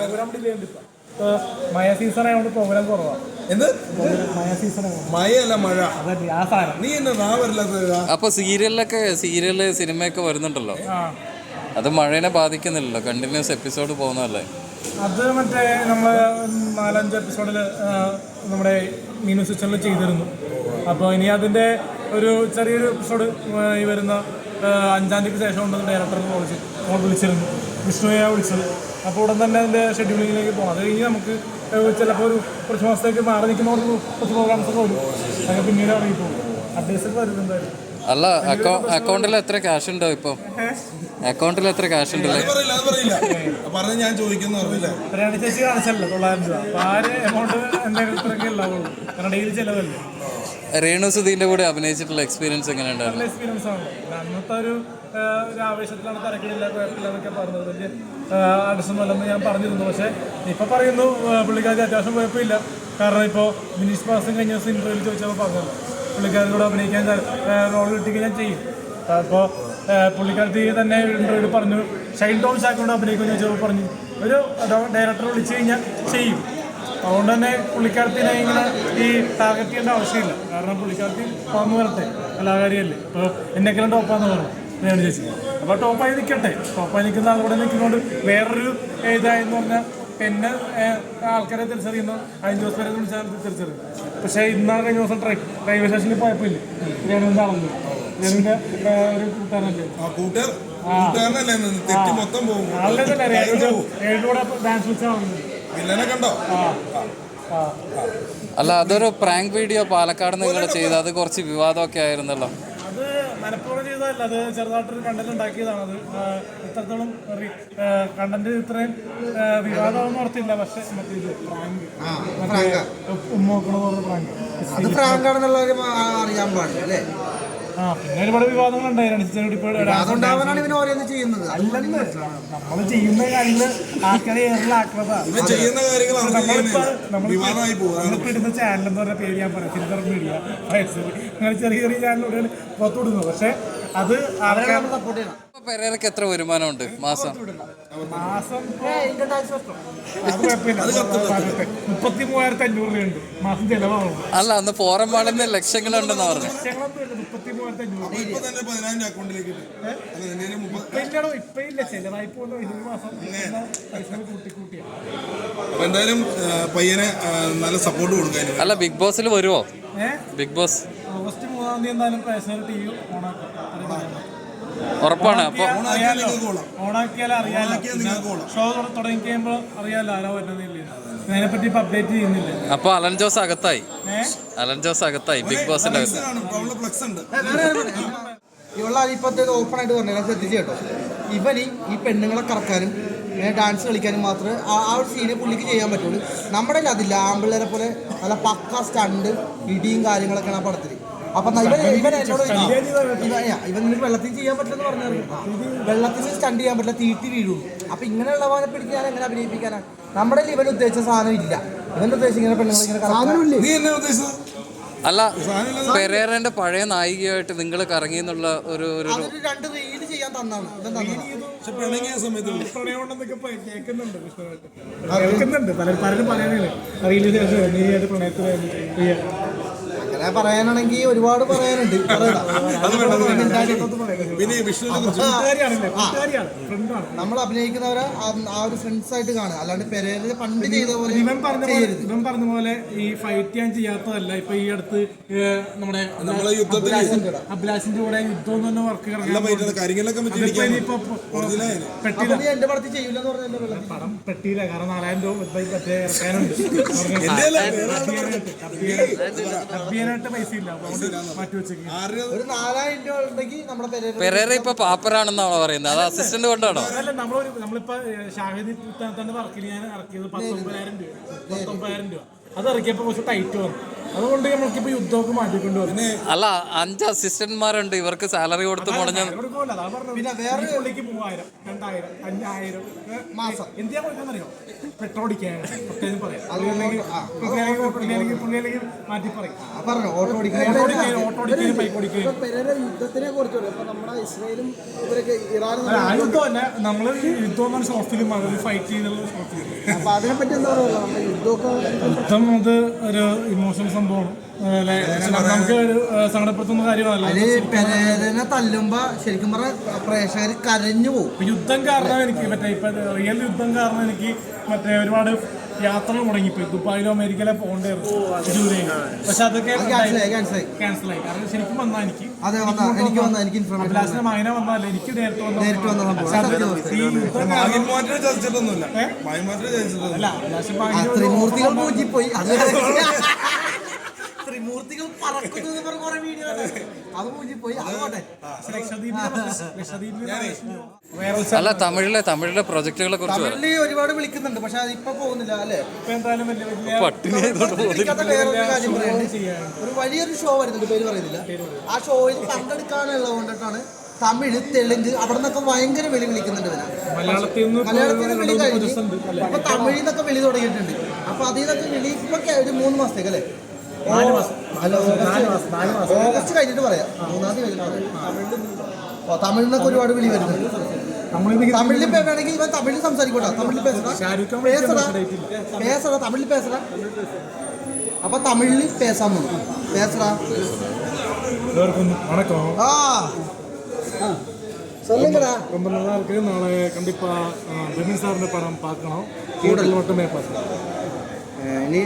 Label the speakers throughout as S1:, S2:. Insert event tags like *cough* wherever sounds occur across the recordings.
S1: Programme delay ഉണ്ട് ഇപ്പൊ? ഇപ്പൊ മഴ സീസൺ ആയതുകൊണ്ട് പ്രോഗ്രാം കുറവാണ്
S2: എന്ത്?
S1: മഴ സീസൺ
S2: മഴയല്ല മഴ.
S1: അതല്ലേ ആ സാധനം.
S2: നീ എന്നെ
S3: അപ്പൊ സീരിയലിലൊക്കെ സീരിയൽ സിനിമയൊക്കെ വരുന്നുണ്ടല്ലോ?
S1: ആ.
S3: അത് മഴേനെ ബാധിക്കുന്നില്ലല്ലോ? Continuous episode പോകുന്നതല്ലേ?
S1: അത് മറ്റേ നമ്മൾ നാലഞ്ച് എപ്പിസോഡിൽ നമ്മുടെ മീനു സിസ്റ്ററിൽ ചെയ്തിരുന്നു. അപ്പോൾ ഇനി അതിന്റെ ഒരു ചെറിയൊരു എപ്പിസോഡ് ഈ വരുന്ന അഞ്ചാം തീയതിക്ക് ശേഷം ഉണ്ടെന്ന് ഡയറക്ടർ വിളിച്ച് വിളിച്ചിരുന്നു. വിഷ്ണുയെ വിളിച്ചത്. അപ്പോൾ ഉടൻ തന്നെ അതിന്റെ ഷെഡ്യൂളിങ്ങിലേക്ക് പോകാം. അത് കഴിഞ്ഞ് നമുക്ക് ചിലപ്പോൾ ഒരു കുറച്ച് മാസത്തേക്ക് മാറി നിൽക്കുന്ന കുറച്ച് കുറച്ച് പ്രോഗ്രാംസ് ഒക്കെ വരും. അതൊക്കെ പിന്നീട് അറിയിപ്പോൾ അപ്ഡേറ്റ്സ് ഒക്കെ വരും എന്തായാലും.
S3: അല്ല അക്കൗ അക്കൗണ്ടിൽ എത്ര ക്യാഷ് ഉണ്ടോ ഇപ്പൊ? അക്കൗണ്ടിൽ എത്ര ക്യാഷ്
S2: പറഞ്ഞ ഞാൻ ചോദിക്കുന്നു
S1: ചേച്ചി കാണിച്ചല്ലോ തൊള്ളായിരം രൂപ. ആ ഒരു എമൗണ്ട് എന്തെങ്കിലും ഇത്രയൊക്കെ ഉണ്ടാവുള്ളൂ കാരണം ഡെയിലി ചിലവല്ലേ?
S3: രേണു സുധീന്റെ കൂടെ അഭിനയിച്ചിട്ടുള്ള എക്സ്പീരിയൻസ് എങ്ങനെ ഉണ്ടായിരുന്നു
S1: ഒരു ആവേശത്തിലാണ് തിരക്കിടില്ല കുഴപ്പമില്ല പറഞ്ഞത്. വലിയ ഞാൻ പറഞ്ഞിരുന്നു. പക്ഷേ ഇപ്പൊ പറയുന്നു പുള്ളിക്കാർക്ക് അത്യാവശ്യം കുഴപ്പമില്ല. കാരണം ഇപ്പോൾ മിനിഷ് പാസം കഴിഞ്ഞ ദിവസം ഇന്റർവ്യൂ ചോദിച്ചപ്പോൾ പറഞ്ഞത് പുള്ളിക്കാരുടെ അഭിനയിക്കാൻ റോൾ കിട്ടിക്കഴിഞ്ഞാൽ ചെയ്യും. അപ്പോൾ പുള്ളിക്കാരത്തി തന്നെ ഇന്റർവ്യൂ പറഞ്ഞു ഷൈൻ ടോം ഷാക്കോട് അഭിനയിക്കുമെന്ന് ചോദിച്ചപ്പോൾ പറഞ്ഞു ഒരു ഡയറക്ടർ വിളിച്ചു കഴിഞ്ഞാൽ ചെയ്യും. അതുകൊണ്ട് തന്നെ പുള്ളിക്കാരത്തിനെ ഇങ്ങനെ ഈ ടാർഗറ്റ് ചെയ്യേണ്ട ആവശ്യമില്ല. കാരണം പുള്ളിക്കാരത്തി പാമ്പ് വരട്ടെ. കലാകാരിയല്ലേ. ഇപ്പോൾ എന്നെക്കെല്ലാം ടോപ്പാന്ന് പറഞ്ഞു. ഞാൻ ചേച്ചി. അപ്പോൾ ടോപ്പായി നിൽക്കട്ടെ. ടോപ്പായി നിൽക്കുന്ന ആളുകൂടെ നിൽക്കുന്നതുകൊണ്ട് വേറൊരു ഇതായെന്ന് പറഞ്ഞാൽ പിന്നെ ആൾക്കാരെ തിരിച്ചറിയുന്നു. അഞ്ച് ദിവസം വരെ വിളിച്ചാൽ തിരിച്ചറിയും. പക്ഷേ ഇന്നാ കഴിഞ്ഞ ദിവസം ട്രൈ റെയിൽവേ സ്റ്റേഷനിൽ പോയപ്പോയില്ലേ? ഞാൻ രേണുവിന്റെ ഏഹ്, ഒരു കൂട്ടുകാരനല്ലേ?
S2: കൂട്ടുകാരനല്ലേ തെറ്റി മൊത്തം പോകും.
S1: രേണുവിടെ ഡാൻസ് വിളിച്ചാൽ
S3: അല്ല അതൊരു പ്രാങ്ക് വീഡിയോ പാലക്കാട് നിങ്ങൾ ചെയ്ത് അത് കുറച്ച് വിവാദമൊക്കെ ആയിരുന്നല്ലോ.
S1: അത് മനഃപൂർവം ചെയ്തതല്ല അത് ചെറുതായിട്ടൊരു കണ്ടന്റ് ഉണ്ടാക്കിയതാണ് അത് ഇത്രത്തോളം കണ്ടന്റ് ഇത്രയും വിവാദമൊന്നും ഓർത്തില്ല പക്ഷെ മറ്റേ ഇത് പ്രാങ്ക് പറഞ്ഞ പ്രാങ്ക്
S4: അത് അറിയാൻ പാടില്ല അല്ലേ?
S1: ആ പിന്നെ ഒരുപാട് വിവാദങ്ങൾ നമ്മൾ ചെയ്യുന്ന കാര്യങ്ങൾ ആൾക്കാരെ
S2: ചെയ്യുന്ന കാര്യങ്ങൾ
S1: നമ്മളിപ്പോ ഇടുന്ന ചാനൽ എന്ന് പറഞ്ഞ പേര് ഞാൻ പറയാം. മീഡിയ അങ്ങനെ ചെറിയ ചെറിയ ചാനലുകൾ പുറത്തുവിടുന്നു പക്ഷെ അത് ആൾക്കാർ
S4: സപ്പോർട്ട് ചെയ്യണം.
S3: പെരേരക്ക് എത്ര വരുമാനമുണ്ട്? മാസം?
S1: മാസം അത് കുഴപ്പമില്ല. മുപ്പത്തി മൂവായിരത്തി അഞ്ഞൂറ് രൂപയുണ്ട് മാസം
S3: അല്ല അന്ന് ഫോറം ലക്ഷങ്ങളുണ്ടെന്ന് പറഞ്ഞു.
S1: മുപ്പത്തി മൂവായിരത്തി അഞ്ഞൂറ്.
S2: ഇപ്പൊ
S1: ഇല്ല ചെലവായി പോകുന്ന ഒരു മാസം കൂട്ടി കൂട്ടിയാണ്
S2: എന്തായാലും പയ്യനെ നല്ല സപ്പോർട്ട് കൊടുക്കാൻ
S3: അല്ല ബിഗ് ബോസിൽ വരുമോ ബിഗ് ബോസ്.
S1: ഓഗസ്റ്റ് മൂന്നാം തീയതി എന്തായാലും പേഴ്സണൽ ടി വി ഓണാക്കും.
S3: ഉറപ്പാണ്. അപ്പൊ
S2: ഓണാക്കിയാൽ
S1: അറിയാലോ. ഷോ തുടങ്ങി കഴിയുമ്പോൾ അറിയാലോ ആരോ വരുന്നില്ല അതിനെപ്പറ്റി ഇപ്പൊ അപ്ഡേറ്റ് ചെയ്യുന്നില്ല?
S3: അപ്പൊ അലൻ ജോസ് അകത്തായി. അലൻ ജോസ് അകത്തായി. ബിഗ് ബോസിന്റെ അകത്ത്.
S2: അവിടെ
S4: ഇവളെ ഇപ്പത്തെ ഓപ്പൺ ആയിട്ട് ശ്രദ്ധിച്ചു കേട്ടോ. ഇവന് ഈ പെണ്ണുങ്ങളെ കറക്കാനും ഡാൻസ് കളിക്കാനും മാത്രമേ ആ ആ ഒരു സീനെ പുള്ളിക്ക് ചെയ്യാൻ പറ്റുള്ളൂ. നമ്മുടെ അതില്ല ആമ്പിള്ളേരെ പോലെ നല്ല പക്ക സ്റ്റണ്ട് ഇടിയും കാര്യങ്ങളൊക്കെയാണ് ആ പടത്തിൽ അപ്പൊ ഇവൻ എന്നോട് ഇവൻ നിനക്ക് വെള്ളത്തിൽ ചെയ്യാൻ പറ്റില്ലെന്ന് പറഞ്ഞു വെള്ളത്തിൽ സ്റ്റണ്ട് ചെയ്യാൻ പറ്റില്ല തീറ്റി വീഴുള്ളൂ അപ്പൊ ഇങ്ങനെയുള്ളവനെ പിടിക്കാൻ എങ്ങനെ അഭിനയിപ്പിക്കാനാണ് നമ്മുടെ ഇവൻ ഉദ്ദേശിച്ച സാധനം ഇല്ല. ഇവൻ ഉദ്ദേശിച്ച ഇങ്ങനെ പെണ്ണുങ്ങൾ ഇങ്ങനെ കറക്കാൻ-
S2: നീ എന്നെ ഉദ്ദേശിച്ചത്?
S3: അല്ല പെരേറന്റെ പഴയ നായികയായിട്ട് നിങ്ങൾ കറങ്ങി എന്നുള്ള ഒരു ഒരു
S4: രണ്ട് റീൽ ചെയ്യാൻ തന്നാണ്.
S2: പക്ഷെ പിണങ്ങിയ സമയത്ത്
S1: പ്രണയമുണ്ടെന്നൊക്കെ കേൾക്കുന്നുണ്ട് കേൾക്കുന്നുണ്ട്. പലരും പലരും പറയാനില്ല അറിയില്ല ശേഷം
S4: അങ്ങനെ പറയാനാണെങ്കിൽ ഒരുപാട് പറയാനുണ്ട്. നമ്മൾ അഭിനയിക്കുന്നവരെ ആ- ഒരു ഫ്രണ്ട്സ് ആയിട്ട് കാണുക. അല്ലാണ്ട് പെരേര് പണ്ട് ചെയ്ത പോലെ
S1: ഇവൻ പറഞ്ഞ ഇവൻ പറഞ്ഞ പോലെ ഈ ഫൈറ്റ് ഞാൻ ചെയ്യാത്തതല്ല. ഇപ്പൊ ഈ അടുത്ത് നമ്മുടെ അഭിലാഷിന്റെ കൂടെ യുദ്ധം തന്നെ വർക്ക്
S4: എന്റെ പടത്തിൽ പറഞ്ഞ
S1: പടം പെട്ടിയില്ല കാരണം നാലായിരം രൂപ മറ്റേ ഇറക്കാനുണ്ട്.
S4: പെരേര
S3: ഇപ്പൊ പാപ്പരാണെന്നാണോ പറയുന്നത്? അത് അസിസ്റ്റന്റ് കൊണ്ടാണോ?
S1: നമ്മളിപ്പോ ഷാഹിദ് ഷാഹിദി തന്നെ വർക്കിൽ ഞാൻ ഇറക്കിയത് പത്തൊമ്പതിനായിരം രൂപ. പത്തൊമ്പതിനായിരം രൂപ. അത് ഇറക്കിയപ്പോ കുറച്ച് ടൈറ്റ് വന്നു. അതുകൊണ്ട് നമ്മൾക്കിപ്പോൾ യുദ്ധമൊക്കെ മാറ്റിക്കൊണ്ട് വന്നു
S3: അല്ല അഞ്ച് അസിസ്റ്റന്റ്മാരുണ്ട്. ഇവർക്ക് സാലറി കൊടുത്ത് മുടഞ്ഞ
S4: പിന്നെ വേറെ
S1: പുള്ളിക്ക് മൂവായിരം രണ്ടായിരം അഞ്ചായിരം
S4: മാസം.
S1: എന്തിനാ കൊടുക്കാന്നറിയോ? പെട്രോൾ അടിക്കാൻ പ്രത്യേകം പറയാം. പുള്ളിയല്ലെങ്കിൽ മാറ്റി പറയും.
S4: ആ, പറഞ്ഞോ ഓട്ടോ
S1: ഓട്ടോ ഓട്ടോ ബൈക്ക് ഓടിക്കുകയും
S5: യുദ്ധത്തിനെ കുറിച്ചുള്ള ഇപ്പൊ നമ്മുടെ ഇസ്രയേലും ഇവരൊക്കെ ഇറാനും
S1: അല്ല ആ യുദ്ധം എന്നാണ് ഷോർട്ട് ഫിലിം ആണ് ഫൈറ്റ് ചെയ്തുള്ള ഷോർട്ട് ഫിലിം
S5: അപ്പൊ അതിനെപ്പറ്റി എന്താ പറയുക യുദ്ധമൊക്കെ
S1: യുദ്ധം അത് ഒരു ഇമോഷണൽ സംഭവമാണ് നമുക്ക് ഒരു സങ്കടപ്പെടുത്തുന്ന കാര്യമല്ല
S4: പെരേരനെ തല്ലുമ്പോ ശരിക്കും പറഞ്ഞ പ്രേക്ഷകർ കരഞ്ഞു പോകും
S1: യുദ്ധം കാരണം എനിക്ക് മറ്റേ ഇപ്പൊ റിയൽ യുദ്ധം കാരണം എനിക്ക് മറ്റേ ഒരുപാട് യാത്ര മുടങ്ങിപ്പോയി. ദുബായിലോ അമേരിക്കയിലോ പോകണ്ടായിരുന്നു ദൂരെ പക്ഷെ അതൊക്കെ
S4: ആയി
S1: കാരണം ശരിക്കും വന്നാ എനിക്ക്.
S4: അതെ വന്ന. എനിക്ക് വന്ന. എനിക്ക്
S1: നേരിട്ട് വന്ന അല്ല അഭിലാഷ്
S4: ആ, *laughs*
S1: മൈന
S4: ത്രിമൂർത്തികൾ പൂജിപ്പോയി അത് ത്രിമൂർത്തികൾ പറക്കുന്നു കുറെ വീഡിയോ അത്
S1: ലക്ഷദ്വീപിലെ
S3: അല്ല തമിഴിലെ തമിഴിലെ പ്രൊജക്ടുകളെ കുറിച്ച്
S4: തമിഴിൽ ഒരുപാട് വിളിക്കുന്നുണ്ട്. പക്ഷെ അതിപ്പോ പോകുന്നില്ല അല്ലേ? ഒരു വലിയൊരു ഷോ വരുന്നുണ്ട്. പേര് പറയുന്നില്ല. ആ ഷോയിൽ പങ്കെടുക്കാനുള്ളത് കൊണ്ടിട്ടാണ് തമിഴ് തെലുങ്ക് അവിടെ നിന്നൊക്കെ ഭയങ്കര വെളി വിളിക്കുന്നുണ്ട്
S1: മലയാളത്തിൽ നിന്ന്
S4: മലയാളത്തിൽ വിളി കഴിഞ്ഞ്
S1: അല്ലേ?
S4: അപ്പൊ തമിഴിൽ നിന്നൊക്കെ വിളി തുടങ്ങിയിട്ടുണ്ട്. അപ്പൊ അതിൽ നിന്നൊക്കെ വിളി ഇപ്പൊ ഒരു മൂന്ന് മാസത്തേക്ക് അല്ലേ?
S1: നാല് മാസം.
S4: അല്ല, ഓഗസ്റ്റ്
S1: നാല് മാസം.
S4: ഓഗസ്റ്റ് കഴിഞ്ഞിട്ട് പറയാം മൂന്നാം തീയതി കഴിഞ്ഞിട്ട് പറയാം. ഓ, തമിഴിൽ നിന്നൊക്കെ ഒരുപാട് വിളി വരുന്നുണ്ട്
S1: നമ്മളിന്ന്
S4: തമിഴിൽ ഇപ്പൊ വേണമെങ്കിൽ ഇവൻ തമിഴിൽ സംസാരിക്കോട്ടെ തമിഴിൽ പേസടാ
S1: ഷാരൂഖ് ഖാൻ
S4: പേസടാ
S1: വിളിച്ച date ഇല്ല.
S4: പേസടാ തമിഴിൽ പേസടാ അപ്പൊ തമിഴിൽ പേസാൻ തോന്നും പേസടാ
S1: എല്ലാവർക്കും வணக்கம்
S4: ആ சொல்லுங்கடா
S1: ரொம்ப நல்லா இருக்கு நாளை கண்டிப்பா பெமின் சார்ந்த படம் பார்க்கணும் தியேட்டரில் மட்டுமே பார்க்கலாம்
S4: ഇനി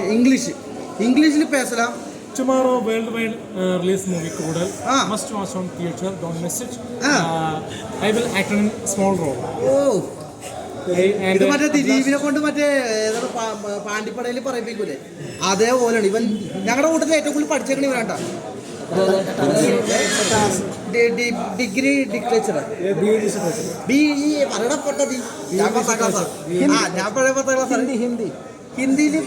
S4: ഇംഗ്ലീഷ് ഇംഗ്ലീഷിൽ പേസലാം
S1: tomorrow world wide
S4: release
S1: movie Koodal must watch on theatre don't
S4: message
S1: I will act in small role
S4: ഓ. ഇത് മറ്റേ ദിലീപിനെ കൊണ്ട് മറ്റേ പാണ്ടിപ്പടയിൽ പറയിപ്പിക്കൂലേ? അതേപോലെയാണ്. ഇവൻ ഞങ്ങളുടെ കൂട്ടത്തിൽ ഏറ്റവും കൂടുതൽ പഠിച്ചേക്കണ ഇവനാട്ടാ ഡിഗ്രി ലിറ്ററേച്ചർ ബി ഇ പറയണ പൊട്ടതി. ഞാൻ പത്താം ക്ലാസ് ആ. ഞാൻ പഴയ പത്താം ക്ലാസ് ഹിന്ദി ഹിന്ദി. ഹിന്ദിയിൽ